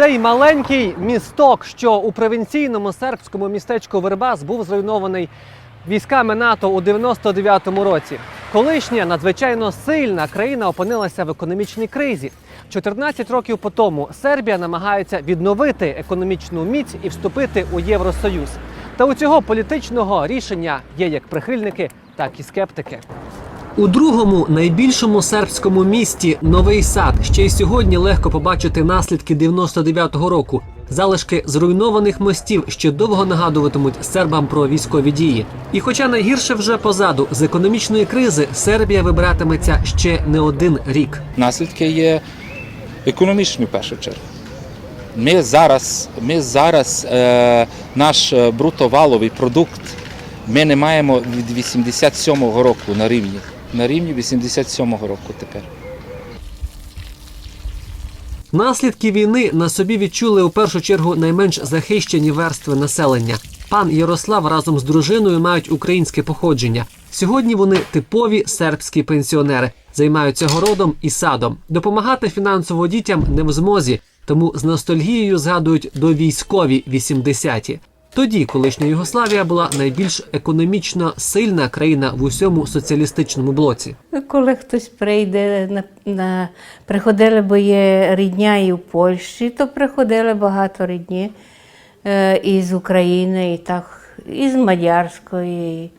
Цей маленький місток, що у провінційному сербському містечку Вербас був зруйнований військами НАТО у 99-му році. Колишня надзвичайно сильна країна опинилася в економічній кризі. 14 років по тому Сербія намагається відновити економічну міць і вступити у Євросоюз. Та у цього політичного рішення є як прихильники, так і скептики. У другому найбільшому сербському місті Новий Сад ще й сьогодні легко побачити наслідки 99-го року. Залишки зруйнованих мостів ще довго нагадуватимуть сербам про військові дії. І хоча найгірше вже позаду з економічної кризи Сербія вибиратиметься ще не один рік. Наслідки є економічні в першу чергу. Ми зараз, ми зараз е, наш е, брутоваловий продукт ми не маємо від 87-го року на рівні. На рівні 87-го року тепер. Наслідки війни на собі відчули у першу чергу найменш захищені верстви населення. Пан Ярослав разом з дружиною мають українське походження. Сьогодні вони типові сербські пенсіонери, займаються городом і садом. Допомагати фінансово дітям не в змозі, тому з ностальгією згадують до військові 80-ті. Тоді колишня Югославія була найбільш економічно сильна країна в усьому соціалістичному блоці. Коли хтось прийде на, на приходили, бо є рідня і в Польщі, то приходили багато рідні е, і з України, і так, і з Мадярської.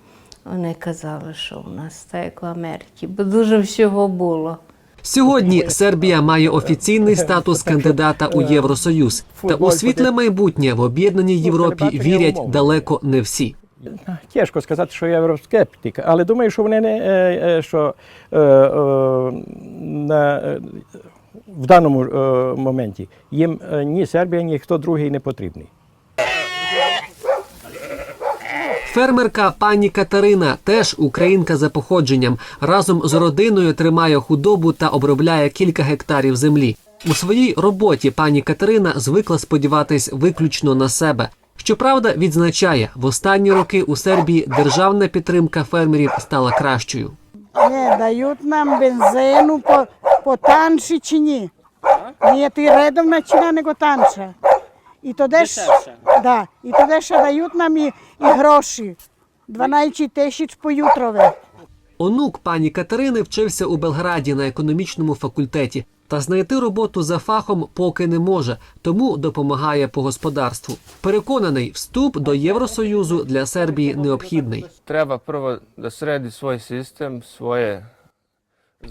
Вони казали, що у нас так як в Америці, бо дуже всього було. Сьогодні Сербія має офіційний статус кандидата у Євросоюз. Та у світле майбутнє в об'єднаній Європі вірять далеко не всі. Тяжко сказати, що я євроскептик, але думаю, що вони не е, е, що е, на, в даному моменті їм ні Сербія, ні хто другий не потрібний. Фермерка пані Катерина теж українка за походженням. Разом з родиною тримає худобу та обробляє кілька гектарів землі. У своїй роботі пані Катерина звикла сподіватись виключно на себе. Щоправда, відзначає, в останні роки у Сербії державна підтримка фермерів стала кращою. Не, дають нам бензину по, по танші чи ні. Nije ti redovna ціна, nego I to deš, da, i to деше дають нам і, і гроші. 12 тисяч по ютрове. Онук пані Катерини вчився у Белграді на економічному факультеті та знайти роботу за фахом поки не може, тому допомагає по господарству. Переконаний, вступ до Євросоюзу для Сербії необхідний. Treba prvo da sredi svoj sistem, svoje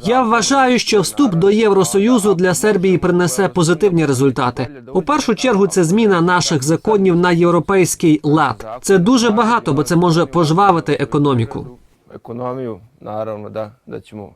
Я вважаю, що вступ до Євросоюзу для Сербії принесе позитивні результати. У першу чергу це зміна наших законів на європейський лад. Це дуже багато, бо це може пожвавити економіку. da, da ćemo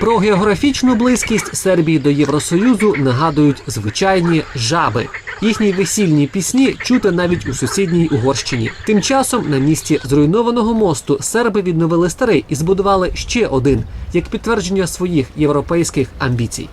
Про географічну близькість Сербії до Євросоюзу нагадують звичайні жаби. Їхні весільні пісні чути навіть у сусідній Угорщині. Тим часом на місці зруйнованого мосту серби відновили старий і збудували ще один як підтвердження своїх європейських амбіцій.